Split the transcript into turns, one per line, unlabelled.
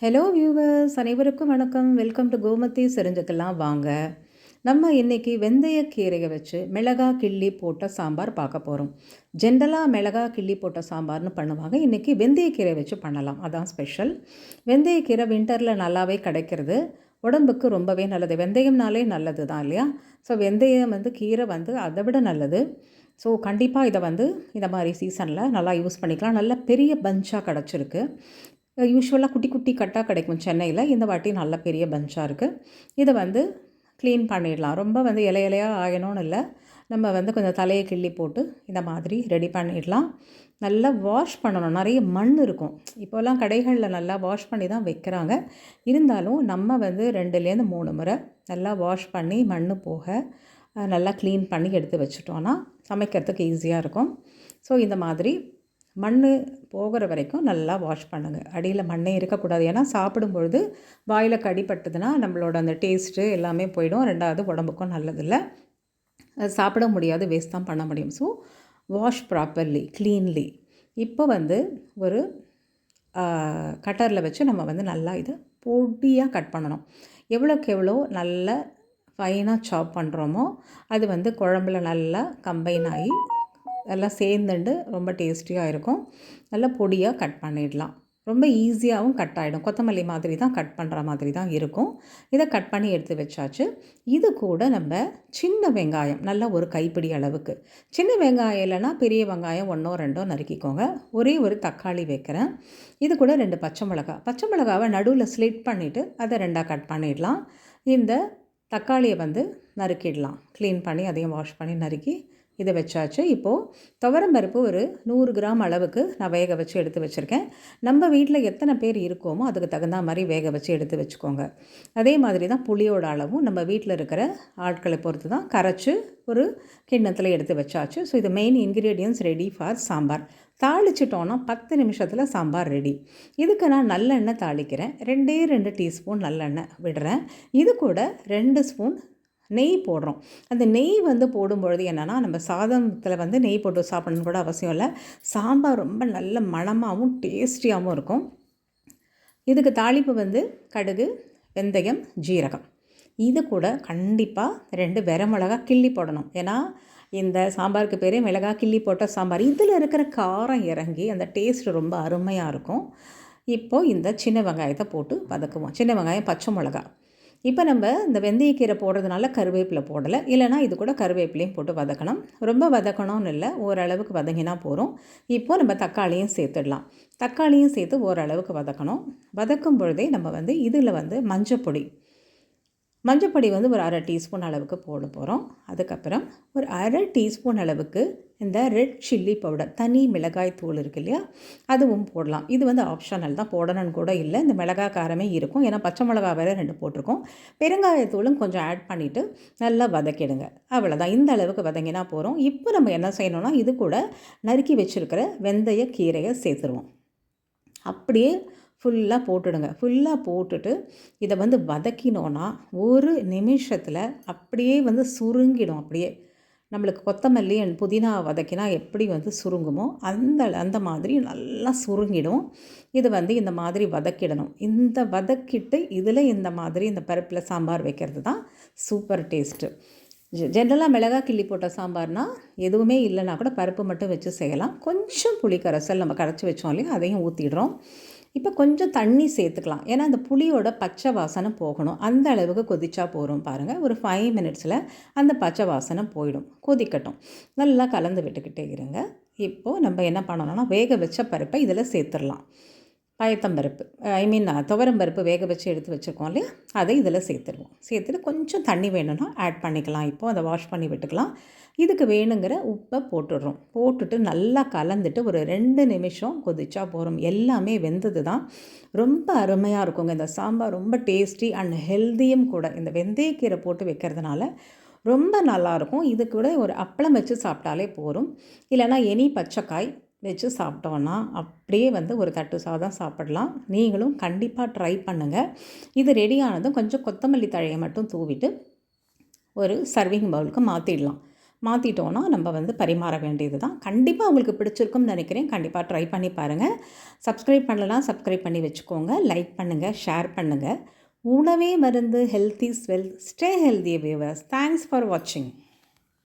Hello viewers அனைவருக்கும் வணக்கம். Welcome to Gomathi செரிஞ்சுக்கலாம் வாங்க. நம்ம இன்றைக்கி வெந்தயக்கீரையை வச்சு மிளகா கிள்ளி போட்ட சாம்பார் பார்க்க போகிறோம் ஜென்ரலாக மிளகா கிள்ளி போட்ட சாம்பார்னு பண்ணுவாங்க. இன்றைக்கி வெந்தயக்கீரை வச்சு பண்ணலாம். அதான் ஸ்பெஷல் வெந்தயக்கீரை வின்டரில் நல்லாவே கிடைக்கிறது. உடம்புக்கு ரொம்பவே நல்லது. வெந்தயம்னாலே நல்லது தான் இல்லையா? ஸோ வெந்தயம் வந்து கீரை வந்து அதை விட நல்லது. ஸோ கண்டிப்பாக இதை வந்து இந்த மாதிரி சீசனில் நல்லா யூஸ் பண்ணிக்கலாம். நல்ல பெரிய பஞ்சாக கிடச்சிருக்கு. யூஸ்வலாக குட்டி குட்டி கட்டாக கிடைக்கும் சென்னையில். இந்த வாட்டி நல்ல பெரிய பஞ்சாக இருக்குது. இதை வந்து க்ளீன் பண்ணிடலாம். ரொம்ப வந்து இலை இலையாக ஆகணும்னு இல்லை. நம்ம வந்து கொஞ்சம் தலையை கிள்ளி போட்டு இந்த மாதிரி ரெடி பண்ணிடலாம். நல்லா வாஷ் பண்ணணும். நிறைய மண் இருக்கும். இப்போல்லாம் கடைகளில் நல்லா வாஷ் பண்ணி தான் வைக்கிறாங்க. இருந்தாலும் நம்ம வந்து ரெண்டுலேருந்து மூணு முறை நல்லா வாஷ் பண்ணி மண் போக நல்லா க்ளீன் பண்ணி எடுத்து வச்சுட்டோன்னா சமைக்கிறதுக்கு ஈஸியாக இருக்கும். ஸோ இந்த மாதிரி மண் போகிற வரைக்கும் நல்லா வாஷ் பண்ணுங்கள் அடியில் மண்ணே இருக்கக்கூடாது. ஏன்னா சாப்பிடும்பொழுது வாயில் கடிப்பட்டதுன்னா நம்மளோட அந்த டேஸ்ட்டு எல்லாமே போயிடும். ரெண்டாவது உடம்புக்கும் நல்லதில்லை. சாப்பிட முடியாது வேஸ்ட் தான் பண்ண முடியும். ஸோ வாஷ் ப்ராப்பர்லி க்ளீன்லி இப்போ வந்து ஒரு கட்டரில் வச்சு நம்ம வந்து நல்லா இதை பொடியாக கட் பண்ணணும். எவ்வளோக்கு எவ்வளோ நல்ல ஃபைனாக சாப் பண்ணுறோமோ அது வந்து குழம்புல நல்லா கம்பைன் ஆகி எல்லாம் சேர்ந்துண்டு ரொம்ப டேஸ்டியாக இருக்கும். நல்லா பொடியாக கட் பண்ணிடலாம். ரொம்ப ஈஸியாகவும் கட் ஆகிடும் கொத்தமல்லி மாதிரி தான் கட் பண்ணுற மாதிரி தான் இருக்கும். இதை கட் பண்ணி எடுத்து வச்சாச்சு. இது கூட நம்ம சின்ன வெங்காயம் நல்லா ஒரு கைப்பிடி அளவுக்கு. சின்ன வெங்காயம் இல்லைன்னா பெரிய வெங்காயம் ஒன்றோ ரெண்டோ நறுக்கிக்கோங்க. ஒரே ஒரு தக்காளி வைக்கிறேன். இது கூட ரெண்டு பச்சை மிளகா பச்சை மிளகாவை நடுவில் ஸ்லிட் பண்ணிவிட்டு அதை ரெண்டாக கட் பண்ணிடலாம். இந்த தக்காளியை வந்து நறுக்கிடலாம். க்ளீன் பண்ணி அதையும் வாஷ் பண்ணி நறுக்கி இதை வச்சாச்சு. இப்போது துவரம் பருப்பு ஒரு நூறு கிராம் அளவுக்கு நான் வேக வச்சு எடுத்து வச்சுருக்கேன். நம்ம வீட்டில் எத்தனை பேர் இருக்கோமோ அதுக்கு தகுந்த மாதிரி வேக வச்சு எடுத்து வச்சுக்கோங்க. அதே மாதிரி தான் புளியோட அளவும் நம்ம வீட்டில் இருக்கிற ஆட்களை பொறுத்து தான் கரைச்சி ஒரு கிண்ணத்தில் எடுத்து வச்சாச்சு. ஸோ இது main ingredients ready for sambar. தாளிச்சிட்டோன்னா பத்து நிமிஷத்தில் சாம்பார் ரெடி இதுக்கு நான் நல்லெண்ணெய் தாளிக்கிறேன். ரெண்டே ரெண்டு டீஸ்பூன் நல்லெண்ணெய் விடுறேன். இது கூட ரெண்டு ஸ்பூன் நெய் போடுறோம். அந்த நெய் வந்து போடும்பொழுது என்னென்னா நம்ம சாதத்தில் வந்து நெய் போட்டு சாப்பிடணும்னு கூட அவசியம் இல்லை. சாம்பார் ரொம்ப நல்ல மணமாகவும் டேஸ்டியாகவும் இருக்கும். இதுக்கு தாளிப்பு வந்து கடுகு வெந்தயம் ஜீரகம். இது கூட கண்டிப்பாக ரெண்டு மிளகா கிள்ளி போடணும். ஏன்னா இந்த சாம்பாருக்கு பேரே மிளகா கிள்ளி போட்ட சாம்பார். இதில் இருக்கிற காரம் இறங்கி அந்த டேஸ்ட் ரொம்ப அருமையாக இருக்கும். இப்போது இந்த சின்ன வெங்காயத்தை போட்டு வதக்குவோம். சின்ன வெங்காயம் பச்சை மிளகா. இப்போ நம்ம இந்த வெந்தயக்கீரை போடுறதுனால கருவேப்பிலை போடலை. இல்லைனா இது கூட கருவேப்பிலையும் போட்டு வதக்கணும். ரொம்ப வதக்கணும்னு இல்லை ஓரளவுக்கு வதங்கினா போகிறோம் இப்போது நம்ம தக்காளியும் சேர்த்துடலாம். தக்காளியும் சேர்த்து ஓரளவுக்கு வதக்கணும். வதக்கும் பொழுதே நம்ம வந்து இதில் வந்து மஞ்சப்பொடி மஞ்சப்பொடி வந்து ஒரு அரை டீஸ்பூன் அளவுக்கு போட போகிறோம் அதுக்கப்புறம் ஒரு அரை டீஸ்பூன் அளவுக்கு இந்த ரெட் சில்லி பவுடர் தனி மிளகாய் தூள் இருக்கு இல்லையா? அதுவும் போடலாம். இது வந்து ஆப்ஷனல் தான். போடணும்னு கூட இல்லை. இந்த மிளகாய் காரமே இருக்கும். ஏன்னா பச்சை மிளகா வேறு ரெண்டு போட்டிருக்கோம். பெருங்காயத்தூளும் கொஞ்சம் ஆட் பண்ணிவிட்டு நல்லா வதக்கிடுங்க. அவ்வளோதான் இந்த அளவுக்கு வதங்கினா போகிறோம் இப்போ நம்ம என்ன செய்யணும்னா இது கூட நறுக்கி வச்சுருக்கிற வெந்தய கீரையை சேர்த்துருவோம். அப்படியே ஃபுல்லாக போட்டுடுங்க. ஃபுல்லாக போட்டுட்டு இதை வந்து வதக்கினோன்னா ஒரு நிமிஷத்தில் அப்படியே வந்து சுருங்கிடும் அப்படியே. நம்மளுக்கு கொத்தமல்லி அண்ட் புதினா வதக்கினா எப்படி வந்து சுருங்குமோ அந்த அந்த மாதிரி நல்லா சுருங்கிடும். இது வந்து இந்த மாதிரி வதக்கிடணும். இந்த வதக்கிட்டு இதில் இந்த மாதிரி இந்த பருப்பில் சாம்பார் வைக்கிறது தான் சூப்பர் டேஸ்ட்டு ஜென்ரலாக மிளகா கிள்ளி போட்ட சாம்பார்னால் எதுவுமே இல்லைனா கூட பருப்பு மட்டும் வச்சு செய்யலாம். கொஞ்சம் புளி கரைசல் நம்ம கரைச்சி வச்சோம் இல்லையா அதையும் ஊற்றிடுறோம் இப்போ கொஞ்சம் தண்ணி சேர்த்துக்கலாம். ஏன்னா அந்த புளியோட பச்சை வாசனை போகணும். அந்த அளவுக்கு கொதிச்சா போகிறோம் பாருங்கள் ஒரு ஃபைவ் மினிட்ஸில் அந்த பச்சை வாசனை போயிடும். கொதிக்கட்டும். நல்லா கலந்து விட்டுக்கிட்டே இருங்க. இப்போது நம்ம என்ன பண்ணணும்னா வேக வச்ச பருப்பை இதில் சேர்த்துடலாம். பயத்தம்பருப்பு ஐ மீன் துவரம்பருப்பு வேக வச்சு எடுத்து வச்சுருக்கோம் இல்லையா? அதை இதில் சேர்த்துருவோம். சேர்த்துட்டு கொஞ்சம் தண்ணி வேணும்னா ஆட் பண்ணிக்கலாம். இப்போது அதை வாஷ் பண்ணி விட்டுக்கலாம். இதுக்கு வேணுங்கிற உப்பை போட்டுடுறோம். போட்டுட்டு நல்லா கலந்துட்டு ஒரு ரெண்டு நிமிஷம் கொதிச்சா போகிறோம் எல்லாமே வெந்தது தான். ரொம்ப அருமையாக இருக்குங்க. இந்த சாம்பார் ரொம்ப டேஸ்டி அண்ட் ஹெல்த்தியும் கூட. இந்த வெந்தயக்கீரை போட்டு வைக்கிறதுனால ரொம்ப நல்லாயிருக்கும் இது கூட ஒரு அப்பளம் வச்சு சாப்பிட்டாலே போகும் இல்லைனா எனி பச்சைக்காய் வச்சு சாப்பிட்டோன்னா அப்படியே வந்து ஒரு தட்டு சாதம் சாப்பிடலாம். நீங்களும் கண்டிப்பாக ட்ரை பண்ணுங்கள் இது ரெடியானதும் கொஞ்சம் கொத்தமல்லி தழையை மட்டும் தூவிட்டு ஒரு சர்விங் பவுலுக்கு மாற்றிடலாம் மாற்றிட்டோன்னா நம்ம வந்து பரிமாற வேண்டியது தான் கண்டிப்பாக உங்களுக்கு பிடிச்சிருக்கும்னு நினைக்கிறேன். கண்டிப்பாக ட்ரை பண்ணி பாருங்கள் சப்ஸ்கிரைப் பண்ணலாம் சப்ஸ்கிரைப் பண்ணி வச்சுக்கோங்க. லைக் பண்ணுங்கள் ஷேர் பண்ணுங்கள் உணவே மருந்து healthy swell stay healthy viewers thanks for வாட்சிங்